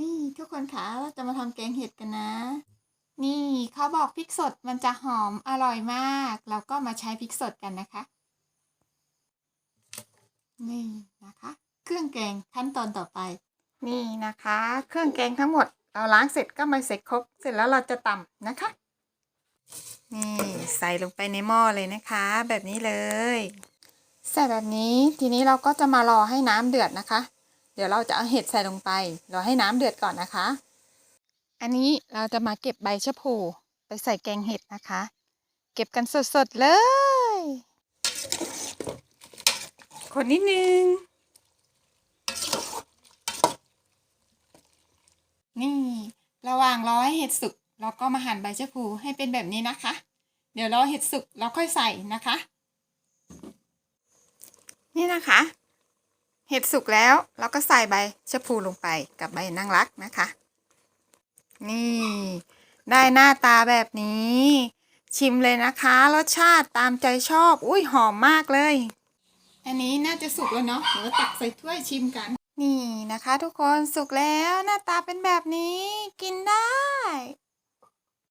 นี่ทุกคนคะเราจะมาทำแกงเห็ดกันนะ นี่เขาบอกพริกสดมันจะหอมอร่อยมาก เราก็มาใช้พริกสดกันนะคะ นี่นะคะ เครื่องแกงขั้นตอนต่อไป นี่นะคะ เครื่องแกงทั้งหมด เราล้างเสร็จก็มาใส่ครกเสร็จแล้วเราจะตำนะคะ นี่ใส่ลงไปในหม้อเลยนะคะ แบบนี้เลยใส่แบบนี้ทีนี้เราก็จะมารอให้น้ำเดือดนะคะ เดี๋ยวเราจะเอาเห็ดใส่ลงไปรอให้น้ำเดือดก่อนนะคะ อันนี้เราจะมาเก็บใบชะพูไปใส่แกงเห็ดนะคะ เก็บกันสดๆเลย คนนิดนึง นี่ระหว่างรอให้เห็ดสุกเราก็มาหั่นใบชะพูให้เป็นแบบนี้นะคะ เดี๋ยวรอเห็ดสุกเราค่อยใส่นะคะ นี่นะคะ เห็ดสุกแล้วเราก็ใส่ใบชะพูลงไปกับใบนางรักนะคะ นี่ ได้หน้าตาแบบนี้ ชิมเลยนะคะรสชาติตามใจชอบ อุ้ยหอมมากเลย อันนี้น่าจะสุกแล้วเนาะเดี๋ยวตักใส่ถ้วยชิมกัน นี่นะคะ ทุกคนสุกแล้วหน้าตาเป็นแบบนี้กินได้